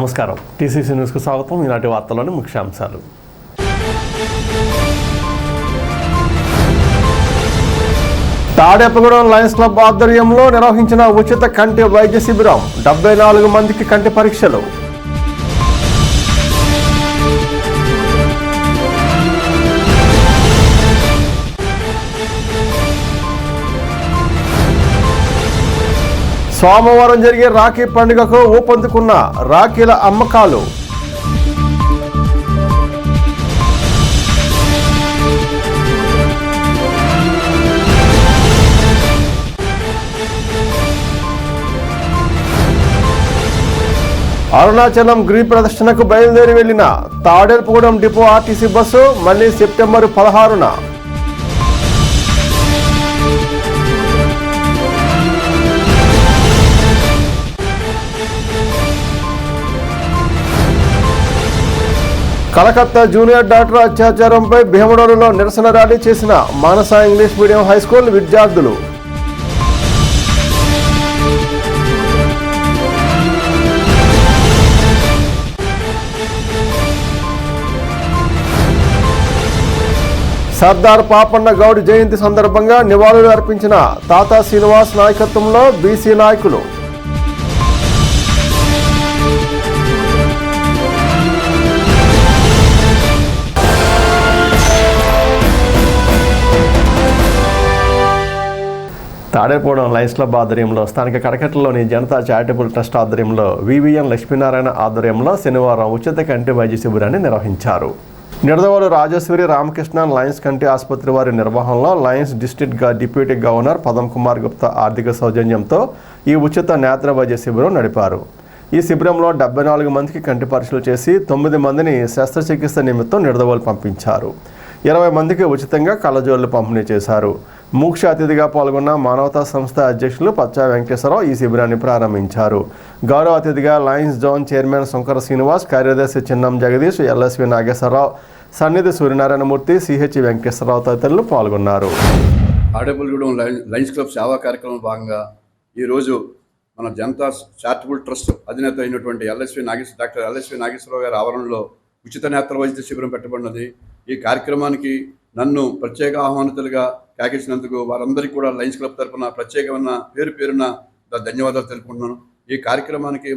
నమస్కారం. టీసీసీ న్యూస్కు స్వాగతం. ఈనాటి వార్తల్లోని ముఖ్యాంశాలు. తాడేపగూడెం లయన్స్ క్లబ్ ఆధ్వర్యంలో నిర్వహించిన ఉచిత కంటి వైద్య శిబిరం డెబ్బై నాలుగు మందికి కంటి పరీక్షలు. సోమవారం జరిగే రాఖీ పండుగకు ఊపందుకున్న రాఖీల అమ్మకాలు. అరుణాచలం గ్రీ ప్రదర్శనకు బయలుదేరి వెళ్ళిన తాడేపగూడెం డిపో ఆర్టీసీ బస్సు మళ్ళీ సెప్టెంబర్ పదహారున కలకత్తా జూనియర్ డాక్టర్ అత్యాచారంపై భీమడోలులో నిరసన ర్యాలీ చేసిన Manasa English medium high school విద్యార్థులు. సర్దార్ పాపన్న గౌడ్ జయంతి సందర్భంగా నివాళులు అర్పించిన తాతా శ్రీనివాస్ నాయకత్వంలో బీసీ నాయకులు తాడేపూడెం లయన్స్ క్లబ్ ఆధ్వర్యంలో స్థానిక కడకట్లలోని జనతా చారిటబుల్ ట్రస్ట్ ఆధ్వర్యంలో వివిఎం లక్ష్మీనారాయణ ఆధ్వర్యంలో శనివారం ఉచిత కంటి వైద్య శిబిరాన్ని నిర్వహించారు. నిడదవోలు రాజేశ్వరి రామకృష్ణ లయన్స్ కంటి ఆసుపత్రి వారి నిర్వహణలో లయన్స్ డిస్ట్రిక్ట్ డిప్యూటీ గవర్నర్ పదం కుమార్ గుప్తా ఆర్థిక సౌజన్యంతో ఈ ఉచిత నేత్ర వైద్య శిబిరం నడిపారు. ఈ శిబిరంలో డెబ్బై నాలుగు మందికి కంటి పరీక్షలు చేసి తొమ్మిది మందిని శస్త్రచికిత్స నిమిత్తం నిడదవోలు పంపించారు. ఇరవై మందికి ఉచితంగా కళ్ళజోళ్ళు పంపిణీ చేశారు. ముఖ్య అతిథిగా పాల్గొన్న మానవతా సంస్థ అధ్యక్షులు పచ్చా వెంకటేశ్వరరావు ఈ శిబిరాన్ని ప్రారంభించారు. గౌరవ అతిథిగా Lions zone chairman Shankara Srinivas కార్యదర్శి చిన్నం జగదీష్ ఎల్ఎస్వి నాగేశ్వరరావు సన్నిధి సూర్యనారాయణమూర్తి సిహెచ్ వెంకటేశ్వరరావు తదితరులు పాల్గొన్నారు. ఆడేపల్లిగూడెం లయన్స్ క్లబ్ సేవా కార్యక్రమంలో భాగంగా ఈరోజు మన జనతా చారిటబుల్ ట్రస్ట్ అధినేత అయినటువంటి LSV Nageswara doctor LSV Nageswararao గారి ఆవరణలో ఉచిత నేత్ర వైద్య శిబిరం పెట్టబడినది. ఈ కార్యక్రమానికి నన్ను ప్రత్యేక ఆహ్వానితులుగా కేకించినందుకు వారందరికీ కూడా లయన్స్ క్లబ్ తరపున ప్రత్యేకమైన పేరు పేరున ధన్యవాదాలు తెలుపుకుంటున్నాను. ఈ కార్యక్రమానికి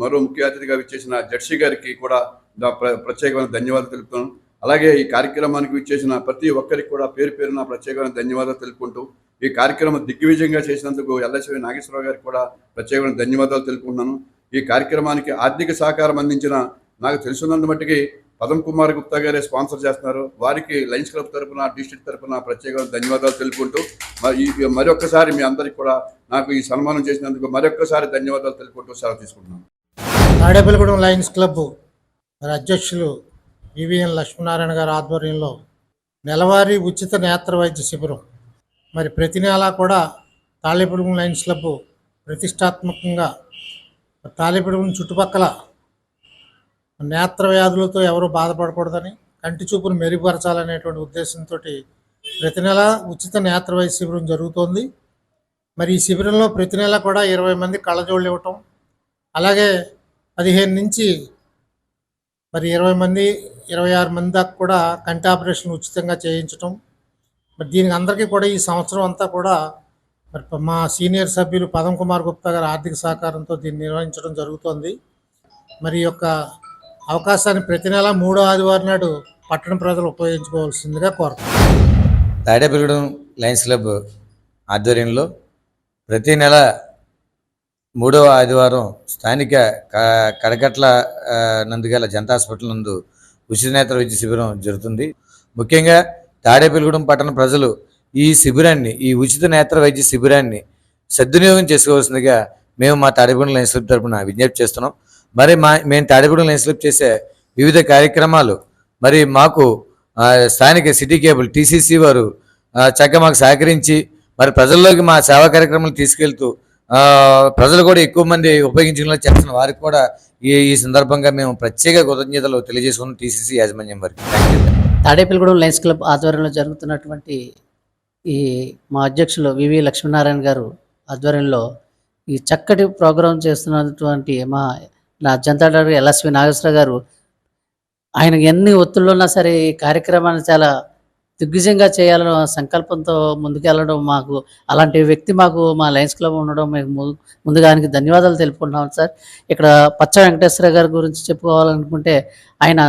మరో ముఖ్య అతిథిగా విచ్చేసిన జడ్సీ గారికి కూడా ప్ర- ప్రత్యేకమైన ధన్యవాదాలు తెలుపుతున్నాను. అలాగే ఈ కార్యక్రమానికి విచ్చేసిన ప్రతి ఒక్కరికి కూడా పేరు పేరున ప్రత్యేకమైన ధన్యవాదాలు తెలుపుకుంటూ ఈ కార్యక్రమం దిగ్విజయంగా చేసినందుకు ఎల్ఎస్వి నాగేశ్వరరావు గారికి కూడా ప్రత్యేకమైన ధన్యవాదాలు తెలుపుకుంటున్నాను. ఈ కార్యక్రమానికి ఆర్థిక సహకారం అందించిన నాకు తెలుసున్నంత మట్టికి పదం కుమార్ గుప్తా గారే స్పాన్సర్ చేస్తున్నారు. వారికి లయన్స్ క్లబ్ తరఫున డిస్ట్రిక్ట్ తరఫున ప్రత్యేకంగా ధన్యవాదాలు తెలుపుకుంటూ మరి ఈ- మరొక్కసారి మీ అందరికి కూడా నాకు ఈ సన్మానం చేసినందుకు మరొక్కసారి ధన్యవాదాలు తెలుపుకుంటూ సెలవు తీసుకుంటున్నాను తాడేపల్లిగూడెం లయన్స్ క్లబ్ మరి అధ్యక్షులు వివిఎన్ లక్ష్మీనారాయణ గారి ఆధ్వర్యంలో నెలవారీ ఉచిత నేత్ర వైద్య శిబిరం. మరి ప్రతి నెల కూడా తాళేపల్లిగూడెం లయన్స్ క్లబ్ ప్రతిష్టాత్మకంగా తాళేపల్లిగూడెం చుట్టుపక్కల నేత్ర వ్యాధులతో ఎవరు బాధపడకూడదని కంటి చూపును మెరుగుపరచాలనేటువంటి ఉద్దేశంతో ప్రతి నెల ఉచిత నేత్ర వైద్య శిబిరం జరుగుతోంది. మరి ఈ శిబిరంలో ప్రతి నెల కూడా ఇరవై మంది కళ్ళజోళ్ళు ఇవ్వటం అలాగే పదిహేను నుంచి మరి ఇరవై మంది ఇరవై ఆరు మంది దాకా కూడా కంటి ఆపరేషన్ ఉచితంగా చేయించటం. మరి దీనికి అందరికీ కూడా ఈ సంవత్సరం అంతా కూడా మరి మా సీనియర్ సభ్యులు పదం కుమార్ గుప్తా గారి ఆర్థిక సహకారంతో దీన్ని నిర్వహించడం జరుగుతోంది. మరి యొక్క అవకాశాన్ని ప్రతి నెల మూడో ఆదివారం నాడు పట్టణ ప్రజలు ఉపయోగించుకోవాల్సిందిగా కోరుతున్నాను తాడేపల్లిగూడెం లయన్స్ క్లబ్ ఆధ్వర్యంలో ప్రతి నెల మూడవ ఆదివారం స్థానిక క- కడకట్ల నందుగల జనతా హాస్పిటల్ నందు ఉచిత నేత్ర వైద్య శిబిరం జరుగుతుంది. ముఖ్యంగా తాడేపల్లిగూడెం పట్టణ ప్రజలు ఈ శిబిరాన్ని ఈ ఉచిత నేత్ర వైద్య శిబిరాన్ని సద్వినియోగం చేసుకోవాల్సిందిగా మేము మా తాడేపల్లి లయన్స్ క్లబ్ తరపున విజ్ఞప్తి చేస్తున్నాం. మరి మా మేము తాడేపల్లి లయన్స్ క్లబ్ చేసే వివిధ కార్యక్రమాలు మరి మాకు స్థానిక సిటీ కేబుల్ టీసీసీ వారు చక్కగా మాకు సహకరించి మరి ప్రజల్లోకి మా సేవా కార్యక్రమాలు తీసుకెళ్తూ ప్రజలు కూడా ఎక్కువ మంది ఉపయోగించుకునేలా చేస్తున్న వారికి కూడా ఈ ఈ సందర్భంగా మేము ప్రత్యేక కృతజ్ఞతలు తెలియజేసుకున్నాం టీసీసీ యాజమాన్యం వారికి. Thank you Tadepalligudem Lions club ఆధ్వర్యంలో జరుగుతున్నటువంటి ఈ మా అధ్యక్షులు వివి లక్ష్మీనారాయణ గారు ఆధ్వర్యంలో ఈ చక్కటి ప్రోగ్రాం చేస్తున్నటువంటి మా జనతా డాక్టర్ ఎల్ఎస్వి నాగేశ్వర గారు ఆయన ఎన్ని ఒత్తిళ్ళు ఉన్నా సరే ఈ కార్యక్రమాన్ని చాలా దిగ్విజయంగా చేయాలన్న సంకల్పంతో ముందుకెళ్ళడం మాకు అలాంటి వ్యక్తి మాకు మా లయన్స్ క్లబ్ ఉండడం మేము ము- ముందుగా ఆయనకి ధన్యవాదాలు తెలుపుకుంటున్నాం సార్. ఇక్కడ పచ్చ వెంకటేశ్వర గారి గురించి చెప్పుకోవాలనుకుంటే ఆయన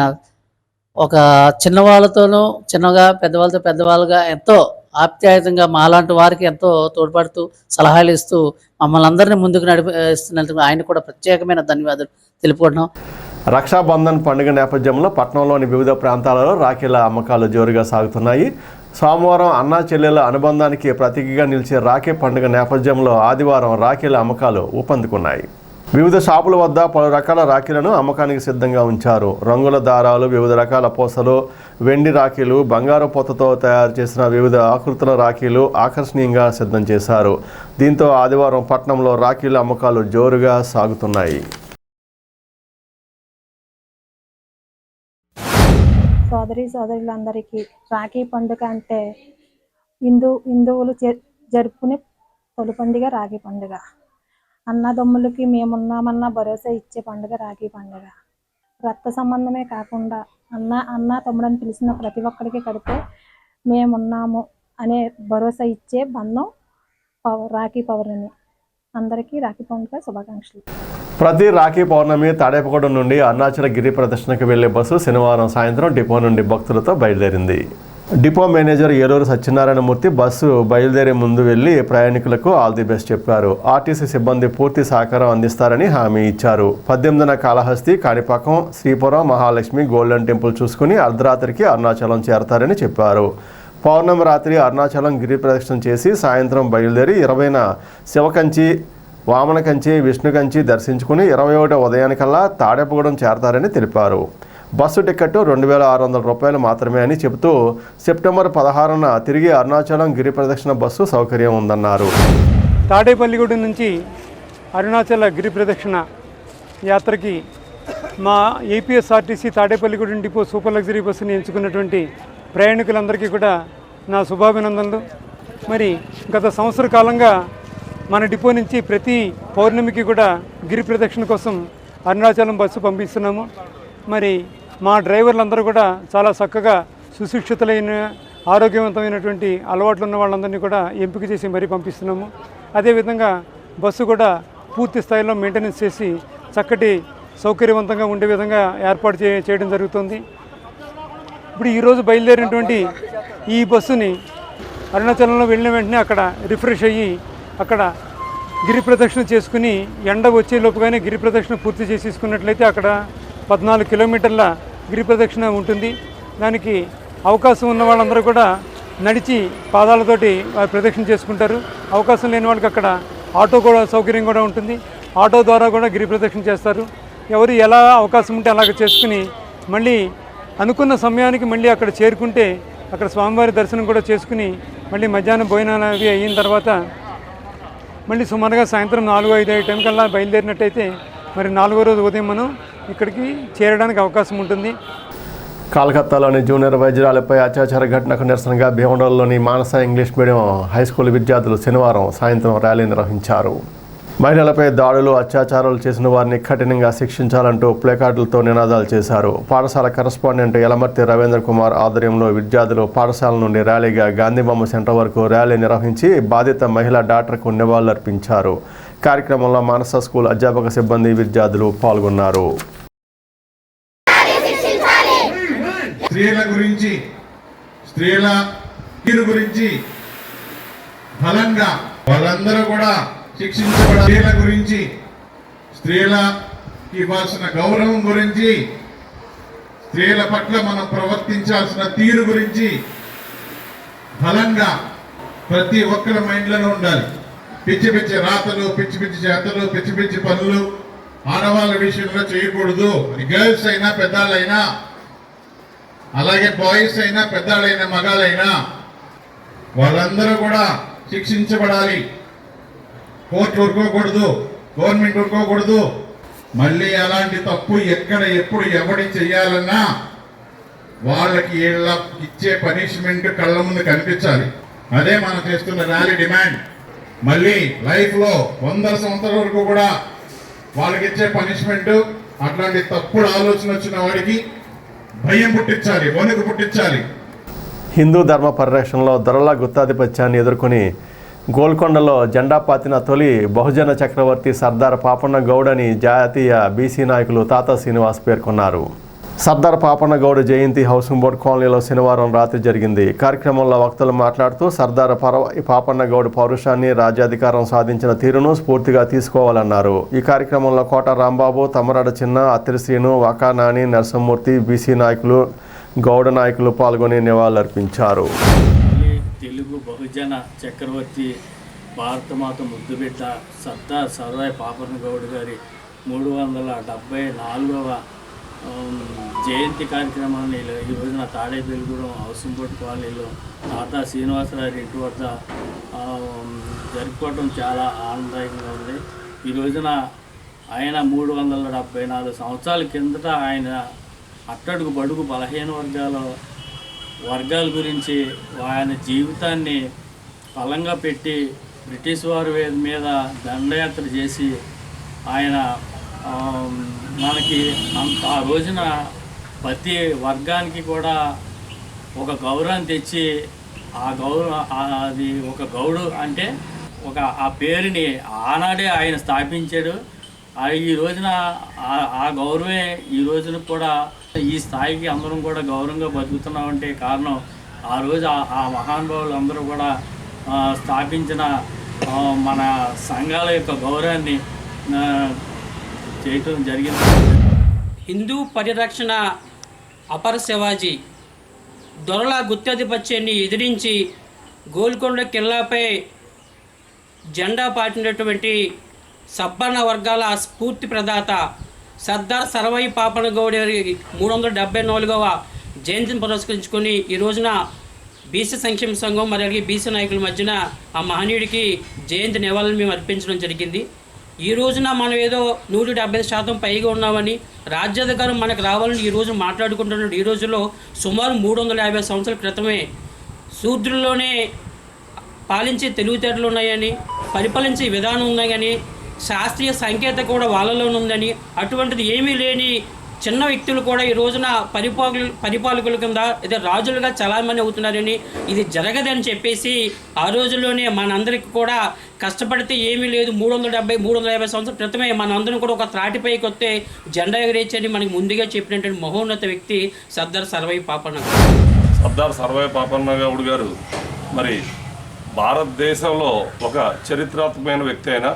ఒక చిన్నవాళ్ళతోనూ చిన్నగా పెద్దవాళ్ళతో పెద్దవాళ్ళుగా ఎంతో ఆప్యాయతంగా మాలాంటి వారికి ఎంతో తోడ్పడుతూ సలహాలు ఇస్తూ మమ్మల్ని అందరినీ ముందుకు నడిపిస్తున్నందుకు ఆయన కూడా ప్రత్యేకమైన ధన్యవాదాలు తెలుపుకుంటున్నాం. రక్షాబంధన్ పండుగ నేపథ్యంలో పట్టణంలోని వివిధ ప్రాంతాలలో రాఖీల అమ్మకాలు జోరుగా సాగుతున్నాయి. సోమవారం అన్నా చెల్లెల అనుబంధానికి ప్రతీకగా నిలిచే రాఖీ పండుగ నేపథ్యంలో ఆదివారం రాఖీల అమ్మకాలు ఊపందుకున్నాయి. వివిధ షాపుల వద్ద పలు రకాల రాఖీలను అమ్మకానికి సిద్ధంగా ఉంచారు. రంగుల దారాలు వివిధ రకాల పూసలు వెండి రాఖీలు బంగారు పొత్తతో తయారు చేసిన వివిధ ఆకృతుల రాఖీలు ఆకర్షణీయంగా సిద్ధం చేశారు. దీంతో ఆదివారం పట్నంలో రాఖీల అమ్మకాలు జోరుగా సాగుతున్నాయి. సోదరి సోదరులందరికీ రాఖీ పండుగ అంటే హిందూ హిందువులు జ- జరుపుకునే తొలి పండుగ రాఖీ పండుగ. అన్నదమ్ములకి మేమున్నామన్న భరోసా ఇచ్చే పండుగ రాఖీ పండుగ. రక్త సంబంధమే కాకుండా అన్న అన్న తమ్ముడని పిలిచిన ప్రతి ఒక్కరికి కడితే మేమున్నాము అనే భరోసా ఇచ్చే బంధం రాఖీ పౌర్ణమి. అందరికీ రాఖీ పండుగ శుభాకాంక్షలు. ప్రతి రాఖీ పౌర్ణమి తాడేపగూడెం నుండి అరుణాచల గిరి ప్రదర్శనకు వెళ్ళే బస్సు శనివారం సాయంత్రం డిపో నుండి భక్తులతో బయలుదేరింది. Depot manager Eluru Satyanarayanamurthy bus బయలుదేరే ముందు వెళ్ళి ప్రయాణికులకు ఆల్ ది బెస్ట్ చెప్పారు. ఆర్టీసీ సిబ్బంది పూర్తి సహకారం అందిస్తారని హామీ ఇచ్చారు. పద్దెనిమిదిన కాళహస్తి కాణిపాకం శ్రీపురం మహాలక్ష్మి గోల్డెన్ టెంపుల్ చూసుకుని అర్ధరాత్రికి అరుణాచలం చేరతారని చెప్పారు. పౌర్ణమి రాత్రి అరుణాచలం గిరి ప్రదక్షిణ చేసి సాయంత్రం బయలుదేరి ఇరవైన శివకంచి వామన కంచి దర్శించుకుని ఇరవై ఒకటో ఉదయానికల్లా తాడేపగూడెం చేరతారని తెలిపారు. బస్సు టికెట్ రెండు వేల ఆరు వందల రూపాయలు మాత్రమే అని చెబుతూ సెప్టెంబర్ పదహారున తిరిగి అరుణాచలం గిరి ప్రదక్షిణ బస్సు సౌకర్యం ఉందన్నారు. తాడేపల్లిగూడెం నుంచి అరుణాచల గిరి ప్రదక్షిణ యాత్రకి మా APSRTC Tadepalligudem depot super luxury బస్సుని ఎంచుకున్నటువంటి ప్రయాణికులందరికీ కూడా నా శుభాభినందనలు. మరి గత సంవత్సర కాలంగా మన డిపో నుంచి ప్రతి పౌర్ణమికి కూడా గిరి ప్రదక్షిణ కోసం అరుణాచలం బస్సు పంపిస్తున్నాము. మరి మా డ్రైవర్లందరూ కూడా చాలా చక్కగా సుశిక్షితులైన ఆరోగ్యవంతమైనటువంటి అలవాట్లు ఉన్న వాళ్ళందరినీ కూడా ఎంపిక చేసి మరీ పంపిస్తున్నాము. అదేవిధంగా బస్సు కూడా పూర్తి స్థాయిలో మెయింటెనెన్స్ చేసి చక్కటి సౌకర్యవంతంగా ఉండే విధంగా ఏర్పాటు చే చేయడం జరుగుతుంది. ఇప్పుడు ఈరోజు బయలుదేరినటువంటి ఈ బస్సుని అరుణాచలంలో వెళ్ళిన వెంటనే అక్కడ రిఫ్రెష్ అయ్యి అక్కడ గిరి ప్రదక్షిణ చేసుకుని ఎండ వచ్చే లోపుగానే గిరి ప్రదక్షిణ పూర్తి చేసేసుకున్నట్లయితే అక్కడ పద్నాలుగు కిలోమీటర్ల గిరి ప్రదక్షిణ ఉంటుంది. దానికి అవకాశం ఉన్న వాళ్ళందరూ కూడా నడిచి పాదాలతోటి వారి ప్రదక్షిణ చేసుకుంటారు. అవకాశం లేని వాళ్ళకి అక్కడ ఆటో కూడా సౌకర్యం కూడా ఉంటుంది. ఆటో ద్వారా కూడా గిరి ప్రదక్షిణ చేస్తారు. ఎవరు ఎలా అవకాశం ఉంటే అలాగ చేసుకుని మళ్ళీ అనుకున్న సమయానికి మళ్ళీ అక్కడ చేరుకుంటే అక్కడ స్వామివారి దర్శనం కూడా చేసుకుని మళ్ళీ మధ్యాహ్నం భోజనాలు అవి అయిన తర్వాత మళ్ళీ సుమారుగా సాయంత్రం నాలుగు ఐదు ఐదు టైం కల్లా బయలుదేరినట్టయితే మరి నాలుగో రోజు ఉదయం మనం ఇక్కడికి చేరడానికి అవకాశం ఉంటుంది. కలకత్తాలోని జూనియర్ వైద్యురాలపై అత్యాచార ఘటనకు నిరసనగా భీమడోల్లోని Manasa English medium high school విద్యార్థులు శనివారం సాయంత్రం ర్యాలీ నిర్వహించారు. మహిళలపై దాడులు అత్యాచారాలు చేసిన వారిని కఠినంగా శిక్షించాలంటూ ప్లేకార్డులతో నినాదాలు చేశారు. పాఠశాల కరస్పాండెంట్ యలమర్తి రవీంద్ర కుమార్ ఆధ్వర్యంలో విద్యార్థులు పాఠశాల నుండి ర్యాలీగా గాంధీబొమ్మ సెంటర్ వరకు ర్యాలీ నిర్వహించి బాధిత మహిళా డాక్టర్కు నివాళులర్పించారు. కార్యక్రమంలో మానస స్కూల్ అధ్యాపక సిబ్బంది విద్యార్థులు పాల్గొన్నారు. స్త్రీల గురించి స్త్రీల తీరు గురించి బలంగా వాళ్ళందరూ కూడా శిక్షించబడ స్త్రీల గురించి స్త్రీల ఇవ్వాల్సిన గౌరవం గురించి స్త్రీల పట్ల మనం ప్రవర్తించాల్సిన తీరు గురించి బలంగా ప్రతి ఒక్కరి మైండ్లోనే ఉండాలి. పిచ్చి పిచ్చి రాతలు పిచ్చి పిచ్చి చేతలు పిచ్చి పిచ్చి పనులు ఆడవాళ్ళ విషయంలో చేయకూడదు. గర్ల్స్ అయినా పెద్దాళ్ళైనా అలాగే బాయ్స్ అయినా పెద్దాళ్ళైనా మగాళ్ళైనా వాళ్ళందరూ కూడా శిక్షించబడాలి. Court ఊరుకోకూడదు government ఊరుకోకూడదు. మళ్ళీ అలాంటి తప్పు ఎక్కడ ఎప్పుడు ఎవడి చెయ్యాలన్నా వాళ్ళకి వీళ్ళ ఇచ్చే పనిష్మెంట్ కళ్ళ ముందు కనిపించాలి. అదే మనం చేస్తున్న ర్యాలీ డిమాండ్. మళ్ళీ లైఫ్లో వందల సంవత్సరాల వరకు కూడా వాళ్ళకి ఇచ్చే పనిష్మెంట్ అట్లాంటి తప్పుడు ఆలోచన వచ్చిన వాడికి భయం పుట్టించాలి వణుకు పుట్టించాలి. హిందూ ధర్మ పరిరక్షణలో దొరల గుత్తాధిపత్యాన్ని ఎదుర్కొని గోల్కొండలో జెండా పాతిన తొలి బహుజన చక్రవర్తి సర్దార్ పాపన్న గౌడ్ అని జాతీయ బీసీ నాయకులు తాతా శ్రీనివాస్ పేర్కొన్నారు. సర్దార్ పాపన్నగౌడ్ జయంతి హౌసింగ్ బోర్డ్ కాలనీలో శనివారం రాత్రి జరిగింది. కార్యక్రమంలో వక్తలు మాట్లాడుతూ సర్దార్ పర్వ పాపన్న పౌరుషాన్ని రాజ్యాధికారం సాధించిన తీరును స్ఫూర్తిగా తీసుకోవాలన్నారు. ఈ కార్యక్రమంలో కోట రాంబాబు తమరాడ చిన్న అత్తిశ్రీను వకానాని నరసింహమూర్తి బీసీ నాయకులు గౌడ నాయకులు పాల్గొని నివాళులర్పించారు. తెలుగు బహుజన చక్రవర్తి భారతమాత ముద్దుబిడ్డ సర్దార్ సర్వాయ్ పాపన్నగౌడ్ గారి మూడు వందల డెబ్బై నాలుగవ జయంతి కార్యక్రమాన్ని ఈ రోజున తాడేపల్లిగూడెం హౌసింగ్ బోర్డ్ కాలనీలో తాతా శ్రీనివాసరావు ఇంటి వద్ద జరుపుకోవడం చాలా ఆనందదాయకంగా ఉంది. ఈ రోజున ఆయన మూడు వందల డెబ్బై నాలుగు సంవత్సరాల కిందట ఆయన అట్టడుగు బడుగు బలహీన వర్గాల వర్గాల గురించి ఆయన జీవితాన్ని బలంగా పెట్టి బ్రిటిష్ వారి మీద దండయాత్ర చేసి ఆయన మనకి అంత ఆ రోజున ప్రతి వర్గానికి కూడా ఒక గౌరవం తెచ్చి ఆ గౌరవ అది ఒక గౌడు అంటే ఒక ఆ పేరుని ఆనాడే ఆయన స్థాపించాడు. ఆ ఈ రోజున ఆ- గౌరవమే ఈ రోజున కూడా ఈ స్థాయికి అందరం కూడా గౌరవంగా బతుకుతున్నామంటే కారణం ఆ రోజు ఆ- మహానుభావులు అందరూ కూడా స్థాపించిన మన సంఘాల యొక్క గౌరవాన్ని చేయటం జరిగింది. హిందూ పరిరక్షణ అపర శివాజీ దొరల గుత్తాధిపత్యాన్ని ఎదిరించి గోల్కొండ కిల్లాపై జెండా పాటినటువంటి సబ్బన్న వర్గాల స్ఫూర్తి ప్రదాత సర్దార్ సర్వై పాపన గౌడ్ మూడు వందల డెబ్బై నాలుగవ జయంతిని పురస్కరించుకొని ఈ రోజున బీసీ సంక్షేమ సంఘం మరియు బీసీ నాయకుల మధ్యన ఆ మహనీయుడికి జయంతి నివాళులు మేము అర్పించడం జరిగింది. ఈ రోజున మనం ఏదో నూట డెబ్బై శాతం పైగా ఉన్నామని రాజ్యాధికారం మనకు రావాలని ఈ రోజు మాట్లాడుకుంటున్నాడు. ఈ రోజుల్లో సుమారు మూడు వందల యాభై సంవత్సరాల క్రితమే శూద్రుల్లోనే పాలించే తెలివితేటలు ఉన్నాయని పరిపాలించే విధానం ఉన్నాయని శాస్త్రీయ సంకేత కూడా వాళ్ళలోనే ఉందని అటువంటిది ఏమీ లేని చిన్న వ్యక్తులు కూడా ఈ రోజున పరిపాలకులు పరిపాలకుల కింద ఇదే రాజులుగా చలామణి అవుతున్నారని ఇది జరగదని చెప్పేసి ఆ రోజుల్లోనే మనందరికీ కూడా కష్టపడితే ఏమీ లేదు. మూడు వందల డెబ్బై మూడు వందల యాభై సంవత్సరాల క్రితమే మనందరం కూడా ఒక త్రాటిపైకి వస్తే జెండా ఎగరేచని మనకి ముందుగా చెప్పినటువంటి మహోన్నత వ్యక్తి సర్దార్ సర్వై పాపన్న సర్దార్ సర్వే పాపన్న గౌడ్ గారు మరి భారతదేశంలో ఒక చరిత్రాత్మకమైన వ్యక్తి అయినా.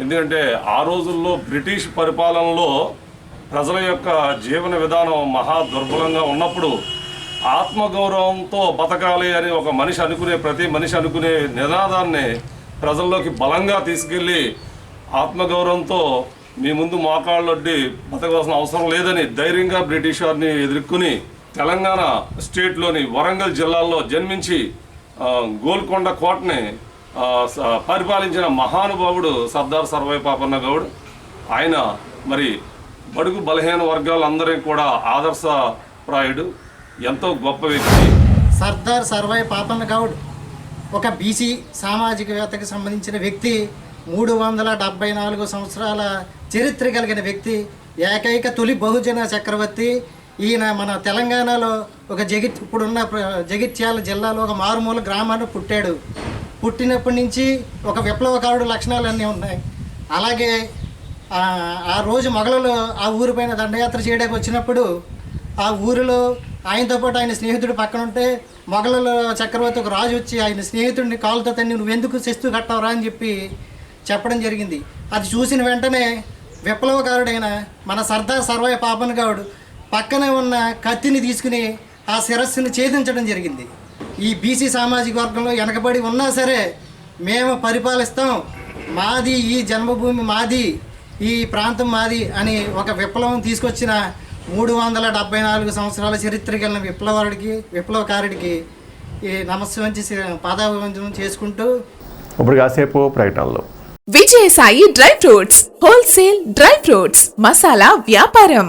ఎందుకంటే ఆ రోజుల్లో బ్రిటిష్ పరిపాలనలో ప్రజల యొక్క జీవన విధానం మహా దుర్బలంగా ఉన్నప్పుడు ఆత్మగౌరవంతో బతకాలి అని ఒక మనిషి అనుకునే ప్రతి మనిషి అనుకునే నినాదాన్ని ప్రజల్లోకి బలంగా తీసుకెళ్ళి ఆత్మగౌరవంతో మీ ముందు మోకాళ్ళొడ్డి బతకవలసిన అవసరం లేదని ధైర్యంగా బ్రిటిష్ వారిని ఎదుర్కొని తెలంగాణ స్టేట్లోని వరంగల్ జిల్లాలో జన్మించి గోల్కొండ కోటని స- పరిపాలించిన మహానుభావుడు సర్దార్ సర్వై పాపన్న గౌడ్. ఆయన మరి బడుగు బలహీన వర్గాలందరికీ కూడా ఆదర్శప్రాయుడు ఎంతో గొప్ప వ్యక్తి. సర్దార్ సర్వై పాపన్న గౌడ్ ఒక బీసీ సామాజికవేత్తకు సంబంధించిన వ్యక్తి మూడు వందల డెబ్బై నాలుగు సంవత్సరాల చరిత్ర కలిగిన వ్యక్తి ఏకైక తొలి బహుజన చక్రవర్తి. ఈయన మన తెలంగాణలో ఒక జగిత్ ఇప్పుడున్న జగిత్యాల జిల్లాలో ఒక మారుమూల గ్రామాన్ని పుట్టాడు. పుట్టినప్పటి నుంచి ఒక విప్లవకారుడు లక్షణాలు అన్నీ ఉన్నాయి. అలాగే ఆ రోజు మొగలలో ఆ ఊరిపైన దండయాత్ర చేయడానికి వచ్చినప్పుడు ఆ ఊరిలో ఆయనతో పాటు ఆయన స్నేహితుడు పక్కన ఉంటే మొగలలో చక్రవర్తి ఒక రాజు వచ్చి ఆయన స్నేహితుడిని కాలుతో తన్ని నువ్వెందుకు శిస్తు కట్టవరా అని చెప్పి చెప్పడం జరిగింది. అది చూసిన వెంటనే విప్లవకారుడైన మన సర్దార్ సర్వయ పాపన్ గౌడ్ పక్కనే ఉన్న కత్తిని తీసుకుని ఆ శిరస్సుని ఛేదించడం జరిగింది. ఈ బీసీ సామాజిక వర్గంలో వెనకబడి ఉన్నా సరే మేము పరిపాలిస్తాం. మాది ఈ జన్మభూమి మాది. ఈ ప్రాంతం మాది అని ఒక విప్లవం తీసుకొచ్చిన మూడు వందల డెబ్బై నాలుగు సంవత్సరాల చరిత్ర కలిగిన విప్లవాడికి విప్లవకారుడికి ఈ నమస్వంచి పాదాభివందనం చేసుకుంటూ ఇప్పుడు కాసేపు ప్రకటనలు Vijayasai dry fruits wholesale dry fruits masala వ్యాపారం.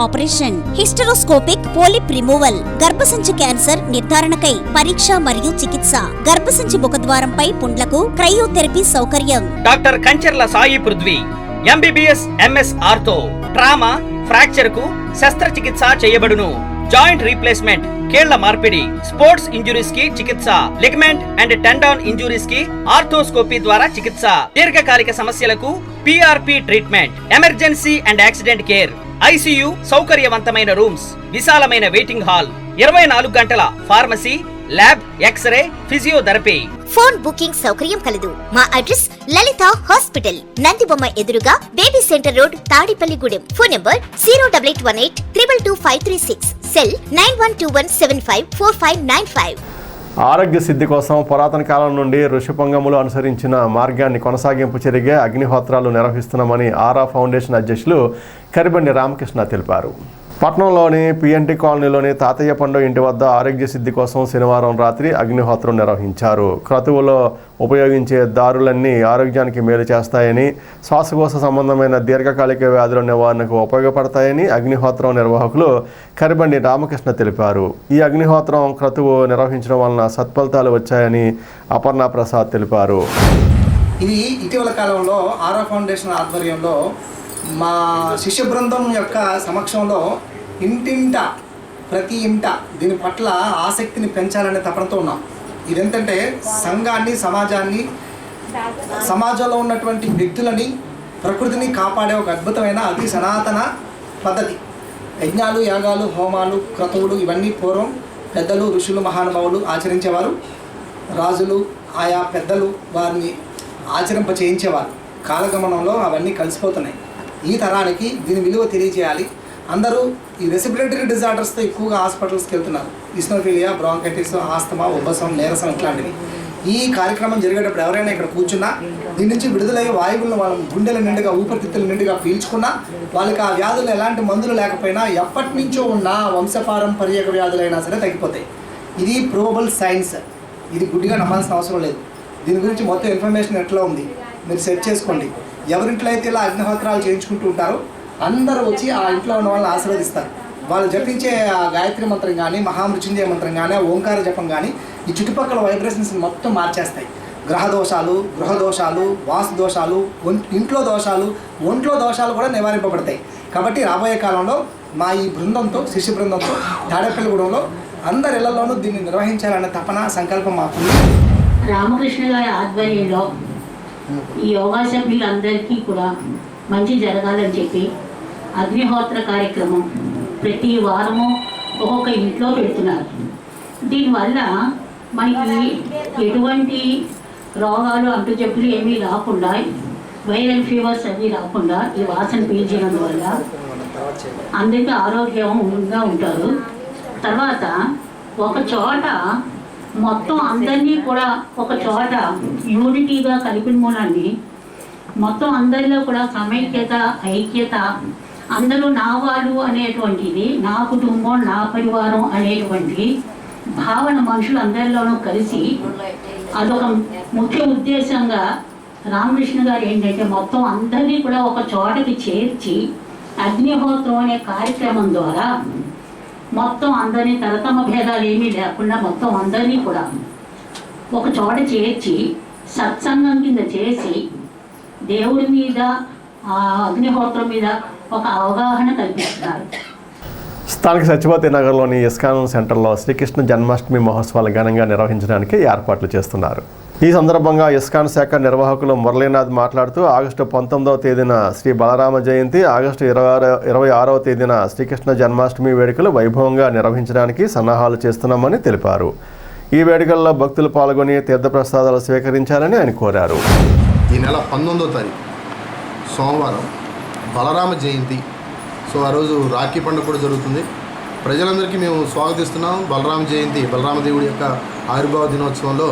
ఆపరేషన్. Hysteroscopic polyp removal. గర్భసంచి క్యాన్సర్ నిర్ధారణకై పరీక్ష మరియు చికిత్స. గర్భసంచి ముఖద్వారంపై పుండ్లకు క్రయోథెరపీ సౌకర్యం. Doctor Kancharla Sai Prithvi MBBS MS ortho trauma ఫ్రాక్చర్కు శస్త్రచికిత్స చేయబడును. జాయింట్ రీప్లేస్మెంట్ కేళ్ళ మార్పిడి స్పోర్ట్స్ ఇంజురీస్కి చికిత్స లిగమెంట్ అండ్ టెండాన్ ఇంజురీస్కి ఆర్థోస్కోపీ ద్వారా చికిత్స. దీర్ఘకాలిక సమస్యలకు PRP treatment emergency and accident care ICU సౌకర్యవంతమైన రూమ్స్ విశాలమైన వెయిటింగ్ హాల్ ఇరవై నాలుగు గంటల pharmacy lab X ray physiotherapy. Phone booking సౌకర్యం కలదు. మా అడ్రస్ లలిత హాస్పిటల్ నందిబొమ్మ ఎదురుగా baby centre road Tadipalligudem phone number zero double eight one eight triple two five three six. Cell nine one two one seven five four five nine five. ఆరోగ్య సిద్ధి కోసం పురాతన కాలం నుండి ఋషిపంగములు అనుసరించిన మార్గాన్ని కొనసాగింపు చర్యగా అగ్నిహోత్రాలు నిర్వహిస్తున్నామని ఆరా ఫౌండేషన్ అధ్యక్షులు కరిబండి రామకృష్ణ తెలిపారు. పట్నంలోని పిఎన్టీ కాలనీలోని తాతయ్య పండు ఇంటి వద్ద ఆరోగ్య సిద్ధి కోసం శనివారం రాత్రి అగ్నిహోత్రం నిర్వహించారు. క్రతువులో ఉపయోగించే దారులన్నీ ఆరోగ్యానికి మేలు చేస్తాయని శ్వాసకోశ సంబంధమైన దీర్ఘకాలిక వ్యాధుల నివారణకు ఉపయోగపడతాయని అగ్నిహోత్రం నిర్వాహకులు కరిబండి రామకృష్ణ తెలిపారు. ఈ అగ్నిహోత్రం క్రతువు నిర్వహించడం వలన సత్ఫలితాలు వచ్చాయని అపర్ణ ప్రసాద్ తెలిపారు. ఇది ఇటీవల కాలంలో ఆరా ఫౌండేషన్ ఆధ్వర్యంలో మా శిష్య బృందం యొక్క సమక్షంలో ఇంటింట ప్రతి ఇంట దీని పట్ల ఆసక్తిని పెంచాలనే తపనతో ఉన్నాం. ఇదేంటంటే సంఘాన్ని సమాజాన్ని సమాజంలో ఉన్నటువంటి వ్యక్తులని ప్రకృతిని కాపాడే ఒక అద్భుతమైన అతి సనాతన పద్ధతి. యజ్ఞాలు యాగాలు హోమాలు క్రతువులు ఇవన్నీ పూర్వం పెద్దలు ఋషులు మహానుభావులు ఆచరించేవారు. రాజులు ఆయా పెద్దలు వారిని ఆచరింప చేయించేవారు కాలగమనంలో అవన్నీ కలిసిపోతున్నాయి. ఈ తరానికి దీని విలువ తెలియజేయాలి. అందరూ ఈ రెసిపిరేటరీ డిజార్డర్స్తో ఎక్కువగా హాస్పిటల్స్కి వెళ్తున్నారు. ఇస్నోఫీలియా బ్రాంకైటిస్ ఆస్తమా ఉబ్బసం నీరసం ఇట్లాంటివి. ఈ కార్యక్రమం జరిగేటప్పుడు ఎవరైనా ఇక్కడ కూర్చున్నా దీని నుంచి విడుదలయ్యే వాయువులను వాళ్ళ గుండెల నిండుగా ఊపిరితిత్తుల నిండుగా పీల్చుకున్నా వాళ్ళకి ఆ వ్యాధులు ఎలాంటి మందులు లేకపోయినా ఎప్పటి నుంచో ఉన్న వంశపారంపర్యక వ్యాధులైనా సరే తగ్గిపోతాయి. ఇది ప్రూవబుల్ సైన్స్ ఇది గుడ్డిగా నమ్మాల్సిన అవసరం లేదు. దీని గురించి మొత్తం ఇన్ఫర్మేషన్ ఎట్లా ఉంది? మీరు సెట్ చేసుకోండి. ఎవరింట్లో అయితే ఇలా అగ్నిహోత్రాలు చేయించుకుంటూ ఉంటారో అందరూ వచ్చి ఆ ఇంట్లో ఉన్న వాళ్ళని ఆశీర్వదిస్తారు. వాళ్ళు జపించే ఆ గాయత్రి మంత్రం కానీ మహామృత్యుంజయ మంత్రం కానీ ఆ ఓంకార జపం కానీ ఈ చుట్టుపక్కల వైబ్రేషన్స్ మొత్తం మార్చేస్తాయి. గ్రహ దోషాలు గృహ దోషాలు వాసు దోషాలు ఒం- ఇంట్లో దోషాలు ఒంట్లో దోషాలు కూడా నివారింపబడతాయి. కాబట్టి రాబోయే కాలంలో మా ఈ బృందంతో శిష్య బృందంతో తాడేపల్లిగూడెంలో అందరి ఇళ్ళలోనూ దీన్ని నిర్వహించాలనే తపన సంకల్పం మాకు రామకృష్ణ గారి ఆధ్వర్యంలో ఈ యోగా సభ్యులందరికీ కూడా మంచి జరగాలని చెప్పి అగ్నిహోత్ర కార్యక్రమం ప్రతి వారము ఒక్కొక్క ఇంట్లో పెడుతున్నారు. దీనివల్ల మనకి ఎటువంటి రోగాలు అంటు జబ్బులు ఏమీ రాకుండా వైరల్ ఫీవర్స్ అవి రాకుండా ఈ వాసన పీల్చడం వల్ల అందరికీ ఆరోగ్యంగా ఉంటారు. తర్వాత ఒక చోట మొత్తం అందరినీ కూడా ఒక చోట యూనిటీగా కలిపిన మూలాన్ని మొత్తం అందరిలో కూడా సమైక్యత ఐక్యత అందరూ నా వాళ్ళు అనేటువంటిది నా కుటుంబం నా పరివారం అనేటువంటి భావన మనుషులు అందరిలోనూ కలిసి అదొక ముఖ్య ఉద్దేశంగా రామకృష్ణ గారు ఏంటంటే మొత్తం అందరినీ కూడా ఒక చోటకి చేర్చి అగ్నిహోత్రం అనే కార్యక్రమం ద్వారా మొత్తం అందరినీ తరతమ భేదాలు ఏమీ లేకుండా మొత్తం అందరినీ కూడా ఒక చోట చేర్చి సత్సంగం కింద చేసి దేవుడి మీద ఆ అగ్నిహోత్రం మీద ఒక అవగాహన కల్పిస్తున్నారు. స్థానిక సత్యవతి నగర్లోని ఇస్కాన్ సెంటర్లో శ్రీకృష్ణ జన్మాష్టమి మహోత్సవాలు ఘనంగా నిర్వహించడానికి ఏర్పాట్లు చేస్తున్నారు. ఈ సందర్భంగా ఇస్కాన్ శాఖ నిర్వాహకులు మురళీనాథ్ మాట్లాడుతూ ఆగస్టు పంతొమ్మిదవ తేదీన శ్రీ బలరామ జయంతి ఆగస్టు ఇరవై ఆరో ఇరవై ఆరవ తేదీన శ్రీకృష్ణ జన్మాష్టమి వేడుకలు వైభవంగా నిర్వహించడానికి సన్నాహాలు చేస్తున్నామని తెలిపారు. ఈ వేడుకల్లో భక్తులు పాల్గొని తీర్థప్రసాదాలు స్వీకరించాలని ఆయన కోరారు. ఈ నెల పంతొమ్మిదో తారీఖు సోమవారం బలరామ జయంతి. సో ఆ రోజు రాఖీ పండుగ కూడా జరుగుతుంది. ప్రజలందరికీ మేము స్వాగతిస్తున్నాం. బలరామ జయంతి బలరామ దేవుడి యొక్క ఆవిర్భావ దినోత్సవంలో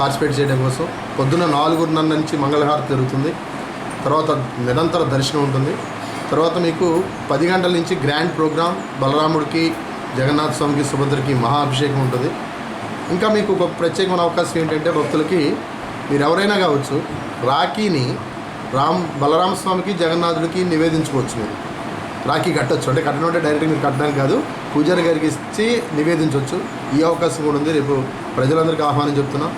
పార్టిసిపేట్ చేయడం కోసం. పొద్దున్న నాలుగున్నర నుంచి మంగళహారతి జరుగుతుంది. తర్వాత నిరంతర దర్శనం ఉంటుంది. తర్వాత మీకు పది గంటల నుంచి గ్రాండ్ ప్రోగ్రామ్ బలరాముడికి జగన్నాథ స్వామికి సుభద్రకి మహాభిషేకం ఉంటుంది. ఇంకా మీకు ఒక ప్రత్యేకమైన అవకాశం ఏంటంటే భక్తులకి మీరు ఎవరైనా కావచ్చు రాఖీని రామ్ బలరామ స్వామికి జగన్నాథుడికి నివేదించుకోవచ్చు మీరు. రాఖీ కట్టొచ్చు. అంటే కట్టడం అంటే డైరెక్ట్గా మీరు కట్టడానికి కాదు పూజారి గారికి ఇచ్చి నివేదించవచ్చు ఈ అవకాశం కూడా ఉంది. రేపు ప్రజలందరికీ ఆహ్వానం చెప్తున్నాం.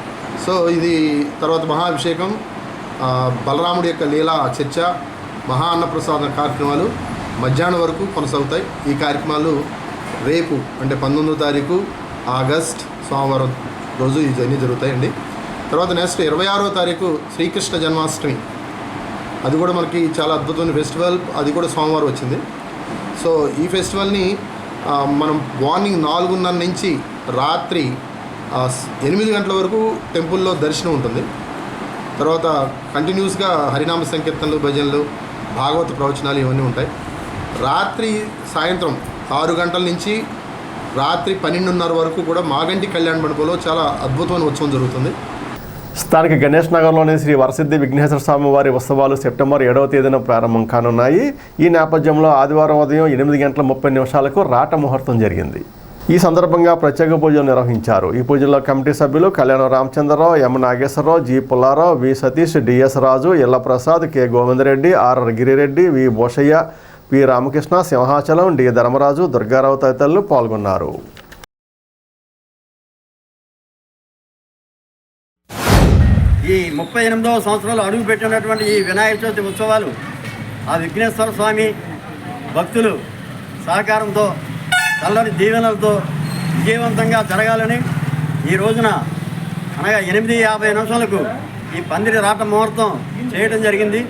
సో ఇది తర్వాత మహాభిషేకం బలరాముడి యొక్క లీలా చర్చ మహా అన్నప్రసాద కార్యక్రమాలు మధ్యాహ్నం వరకు కొనసాగుతాయి. ఈ కార్యక్రమాలు రేపు అంటే పంతొమ్మిదో తారీఖు ఆగస్ట్ సోమవారం రోజు ఇవన్నీ జరుగుతాయండి. తర్వాత నెక్స్ట్ ఇరవై ఆరో తారీఖు శ్రీకృష్ణ జన్మాష్టమి. అది కూడా మనకి చాలా అద్భుతమైన ఫెస్టివల్. అది కూడా సోమవారం వచ్చింది. సో ఈ ఫెస్టివల్ని మనం మార్నింగ్ నాలుగున్నర నుంచి రాత్రి ఎనిమిది గంటల వరకు టెంపుల్లో దర్శనం ఉంటుంది. తర్వాత కంటిన్యూస్గా హరినామ సంకీర్తనలు భజనలు భాగవత ప్రవచనాలు ఇవన్నీ ఉంటాయి. రాత్రి సాయంత్రం ఆరు గంటల నుంచి రాత్రి పన్నెండున్నర వరకు కూడా మాగంటి కళ్యాణ మండపంలో చాలా అద్భుతమైన ఉత్సవం జరుగుతుంది. స్థానిక గణేష్ నగర్లోని శ్రీ వరసిద్ధి విఘ్నేశ్వర స్వామి వారి ఉత్సవాలు సెప్టెంబర్ ఏడవ తేదీన ప్రారంభం కానున్నాయి. ఈ నేపథ్యంలో ఆదివారం ఉదయం ఎనిమిది గంటల ముప్పై నిమిషాలకు రాట ముహూర్తం జరిగింది. ఈ సందర్భంగా ప్రత్యేక పూజలు నిర్వహించారు. ఈ పూజల్లో కమిటీ సభ్యులు Kalyanam Ramachandrarao M. Nageswararao G. Pullarao V. Satish DS Raju Ella Prasad K. Govindareddy R. Girireddy V. Bhushaiah P. Ramakrishna Simhachalam D. Dharmaraju Durgarao తదితరులు పాల్గొన్నారు. ఈ ముప్పై ఎనిమిదవ సంవత్సరంలో అడుగు పెట్టినటువంటి ఈ వినాయక చవితి ఉత్సవాలు ఆ విఘ్నేశ్వర స్వామి భక్తులు సహకారంతో చల్లని దీవెనలతో విజయవంతంగా జరగాలని ఈ రోజున అనగా ఎనిమిది యాభై నిమిషాలకు ఈ పందిరి రాట ముహూర్తం చేయడం జరిగింది.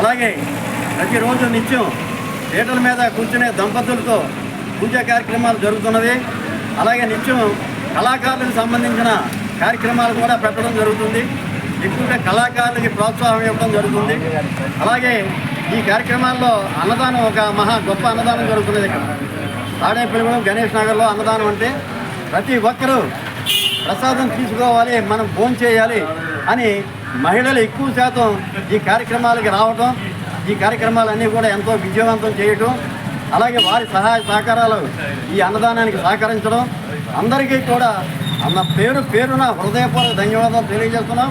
అలాగే ప్రతిరోజు నిత్యం పీటల మీద కూర్చునే దంపతులతో పూజా కార్యక్రమాలు జరుగుతున్నవి. అలాగే నిత్యం కళాకారులకు సంబంధించిన కార్యక్రమాలు కూడా పెట్టడం జరుగుతుంది. ఎక్కువగా కళాకారులకి ప్రోత్సాహం ఇవ్వడం జరుగుతుంది. అలాగే ఈ కార్యక్రమాల్లో అన్నదానం ఒక మహా గొప్ప అన్నదానం జరుగుతున్నది ఇక్కడ. తాడేపల్లిగూడెం గణేష్ నగర్లో అన్నదానం అంటే ప్రతి ఒక్కరూ ప్రసాదం తీసుకోవాలి మనం భోజనం చేయాలి అని మహిళలు ఎక్కువ శాతం ఈ కార్యక్రమాలకి రావటం ఈ కార్యక్రమాలన్నీ కూడా ఎంతో విజయవంతం చేయటం అలాగే వారి సహాయ సహకారాలు ఈ అన్నదానానికి సహకరించడం. అందరికీ కూడా అన్న పేరు పేరున హృదయపూర్వక ధన్యవాదాలు తెలియజేస్తున్నాం.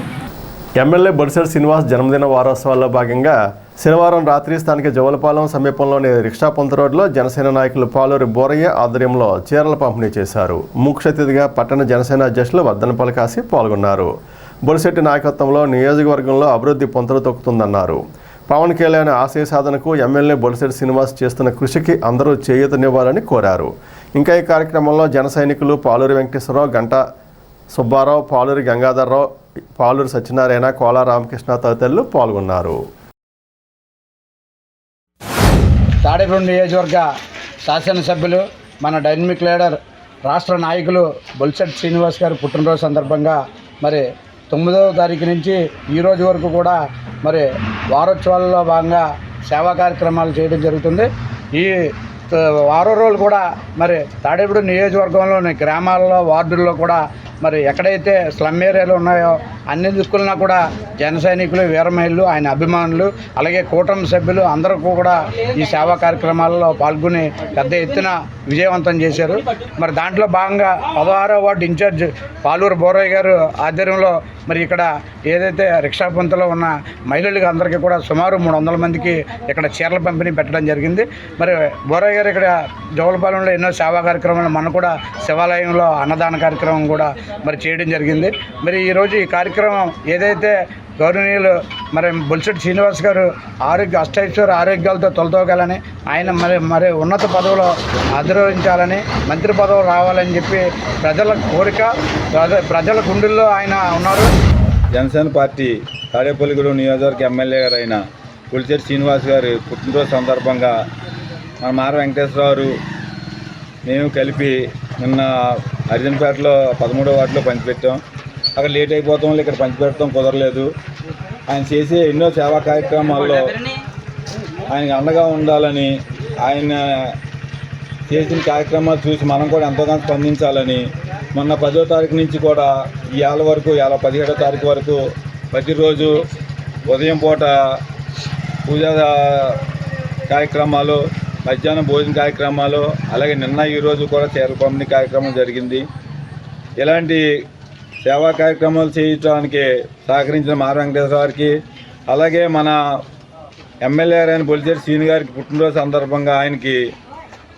ఎమ్మెల్యే బొడిసెల శ్రీనివాస్ జన్మదిన వారోత్సవాల్లో భాగంగా శనివారం రాత్రి స్థానిక జవలపాలెం సమీపంలోని రిక్షా పొంత రోడ్లో జనసేన నాయకులు పాలూరి బోరయ్య ఆధ్వర్యంలో చీరల పంపిణీ చేశారు. ముఖ్య అతిథిగా పట్టణ జనసేన అధ్యక్షులు వర్ధనపల్లి కాసి పాల్గొన్నారు. బొలిశెట్టి నాయకత్వంలో నియోజకవర్గంలో అభివృద్ధి పొంతలు తొక్కుతుందన్నారు. పవన్ కళ్యాణ్ ఆశయ సాధనకు ఎమ్మెల్యే బొలిశెట్టి శ్రీనివాస్ చేస్తున్న కృషికి అందరూ చేయూతనివ్వాలని కోరారు. ఇంకా ఈ కార్యక్రమంలో జన సైనికులు పాలూరి వెంకటేశ్వరరావు గంట సుబ్బారావు పాలూరి గంగాధర్రావు పాలూరి సత్యనారాయణ కోలా రామకృష్ణ తదితరులు పాల్గొన్నారు. తాడేపల్లి నియోజకవర్గ శాసనసభ్యులు మన డైనమిక్ లీడర్ రాష్ట్ర నాయకులు బొల్సెట్ శ్రీనివాస్ గారు పుట్టినరోజు సందర్భంగా మరి తొమ్మిదవ తారీఖు నుంచి ఈ రోజు వరకు కూడా మరి వారోత్సవాలలో భాగంగా సేవా కార్యక్రమాలు చేయడం జరుగుతుంది. ఈ వారం రోజులు కూడా మరి తాడేపూడి నియోజకవర్గంలోని గ్రామాల్లో వార్డుల్లో కూడా మరి ఎక్కడైతే స్లమ్ ఏరియాలు ఉన్నాయో అన్ని దిక్కులన కూడా జన సైనికులు వీరమహిళలు ఆయన అభిమానులు అలాగే కూటమి సభ్యులు అందరూ కూడా ఈ సేవా కార్యక్రమాలలో పాల్గొని పెద్ద ఎత్తున విజయవంతం చేశారు. మరి దాంట్లో భాగంగా పదహారో వార్డు ఇన్ఛార్జ్ పాలూరు బోరయ్య గారు ఆధ్వర్యంలో మరి ఇక్కడ ఏదైతే రిక్షా పంతులో ఉన్న మహిళలకు అందరికీ కూడా సుమారు మూడు వందల మందికి ఇక్కడ చీరల పంపిణీ పెట్టడం జరిగింది. మరి బోరయ్య గారు ఇక్కడ జోగులపాలెంలో ఎన్నో సేవా కార్యక్రమాలు మన కూడా శివాలయంలో అన్నదాన కార్యక్రమం కూడా మరి చేయడం జరిగింది. మరి ఈరోజు ఈ కార్యక్రమం ఏదైతే గౌరవనీయులు మరి బొలిశెట్టి శ్రీనివాస్ గారు ఆరోగ్య అష్టైశ్వర ఆరోగ్యాలతో తొలతోగాలని ఆయన మరి మరి ఉన్నత పదవిలో అధిరోహించాలని మంత్రి పదవి రావాలని చెప్పి ప్రజల కోరిక ప్రజ ప్రజల గుండెల్లో ఆయన ఉన్నారు. జనసేన పార్టీ తాడేపల్లిగూడు నియోజకవర్గ ఎమ్మెల్యే గారు అయిన పులిచేటి శ్రీనివాస్ గారి పుట్టినరోజు సందర్భంగా మన మార వెంకటేశ్వరరావు మేము కలిపి నిన్న హరిజన్పేటలో పదమూడో వార్డులో పంచిపెట్టాం. అక్కడ లేట్ అయిపోతాం ఇక్కడ పంచిపెట్టడం కుదరలేదు. ఆయన చేసే ఎన్నో సేవా కార్యక్రమాల్లో ఆయనకి అండగా ఉండాలని ఆయన చేసిన కార్యక్రమాలు చూసి మనం కూడా ఎంతోగానో స్పందించాలని మొన్న పదో తారీఖు నుంచి కూడా ఈ వరకు ఇవాళ పదిహేడో తారీఖు వరకు ప్రతిరోజు ఉదయం పూట పూజా కార్యక్రమాలు మధ్యాహ్నం భోజన కార్యక్రమాలు అలాగే నిన్న ఈరోజు కూడా చీరల పంపిణీ కార్యక్రమం జరిగింది. ఇలాంటి సేవా కార్యక్రమాలు చేయడానికి సహకరించిన మార వెంకటేశ్వర గారికి అలాగే మన ఎమ్మెల్యే అయిన బొలిచేరి శ్రీని గారికి పుట్టినరోజు సందర్భంగా ఆయనకి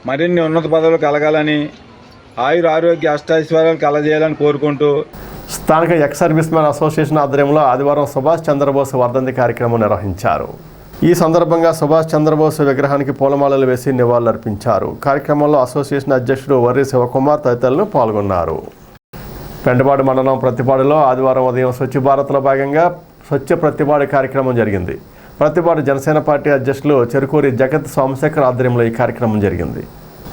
మరిన్ని ఉన్నత పదవులు కలగాలని ఆయుర ఆరోగ్య అష్టాశ్వర్యాలు కలజేయాలని కోరుకుంటూ స్థానిక ఎక్స్ సర్వీస్ మ్యాన్ అసోసియేషన్ ఆధ్వర్యంలో ఆదివారం సుభాష్ చంద్రబోస్ వర్ధంతి కార్యక్రమం నిర్వహించారు. ఈ సందర్భంగా సుభాష్ చంద్రబోస్ విగ్రహానికి పూలమాలలు వేసి నివాళులర్పించారు. కార్యక్రమంలో అసోసియేషన్ అధ్యక్షుడు వర్రి శివకుమార్ తదితరులు పాల్గొన్నారు. పెంటపాడు మండలం ప్రతిపాడులో ఆదివారం ఉదయం స్వచ్ఛ భారత్లో భాగంగా స్వచ్ఛ ప్రతిపాడు కార్యక్రమం జరిగింది. ప్రతిపాడు జనసేన పార్టీ అధ్యక్షులు చెరుకూరి జగత్ సోమశేఖర్ ఆధ్వర్యంలో ఈ కార్యక్రమం జరిగింది.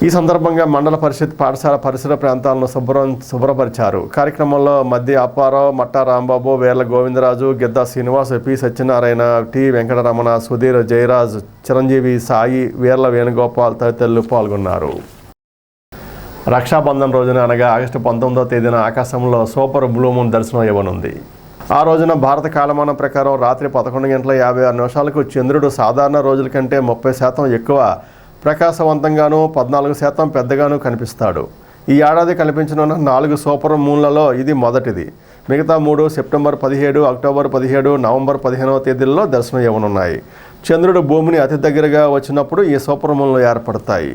ఈ సందర్భంగా మండల పరిషత్ పాఠశాల పరిసర ప్రాంతాలను శుభ్రం శుభ్రపరిచారు. కార్యక్రమంలో మధ్య అప్పారావు మట్టా రాంబాబు వేర్ల గోవిందరాజు గిద్దా శ్రీనివాస్ పి సత్యనారాయణ టి వెంకటరమణ సుధీర్ జయరాజ్ చిరంజీవి సాయి వీర్ల వేణుగోపాల్ తదితరులు పాల్గొన్నారు. రక్షాబంధన్ రోజున అనగా ఆగస్టు పంతొమ్మిదవ తేదీన ఆకాశంలో సూపర్ బ్లూమూన్ దర్శనం ఇవ్వనుంది. ఆ రోజున భారత కాలమానం ప్రకారం రాత్రి పదకొండు గంటల యాభై ఆరు నిమిషాలకు చంద్రుడు సాధారణ రోజుల కంటే ముప్పై శాతం ఎక్కువ ప్రకాశవంతంగాను పద్నాలుగు శాతం పెద్దగాను కనిపిస్తాడు. ఈ ఏడాది కనిపించనున్న నాలుగు సూపర్ మూన్లలో ఇది మొదటిది. మిగతా మూడు సెప్టెంబర్ పదిహేడు అక్టోబర్ పదిహేడు నవంబర్ పదిహేనవ తేదీల్లో దర్శనం ఇవ్వనున్నాయి చంద్రుడు భూమిని అతి దగ్గరగా వచ్చినప్పుడు ఈ సూపర్ మూన్లు ఏర్పడతాయి.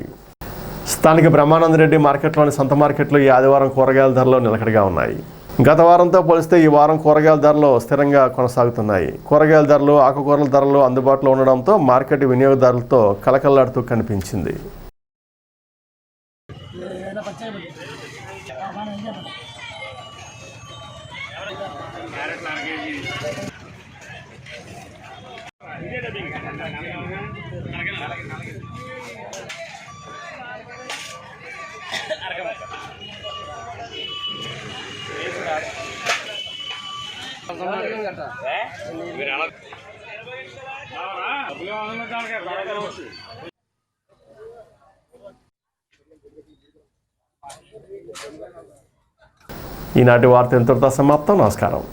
స్థానిక బ్రహ్మానంద రెడ్డి మార్కెట్లోని సంత మార్కెట్లు ఈ ఆదివారం కూరగాయల ధరలు నిలకడగా ఉన్నాయి. గత వారంతో పోలిస్తే ఈ వారం కూరగాయల ధరలు స్థిరంగా కొనసాగుతున్నాయి. కూరగాయల ధరలు ఆకుకూరల ధరలు అందుబాటులో ఉండడంతో మార్కెట్ వినియోగదారులతో కలకల్లాడుతూ కనిపించింది. ఈనాటి వార్త ఇంతటితో సమాప్తం? నమస్కారం.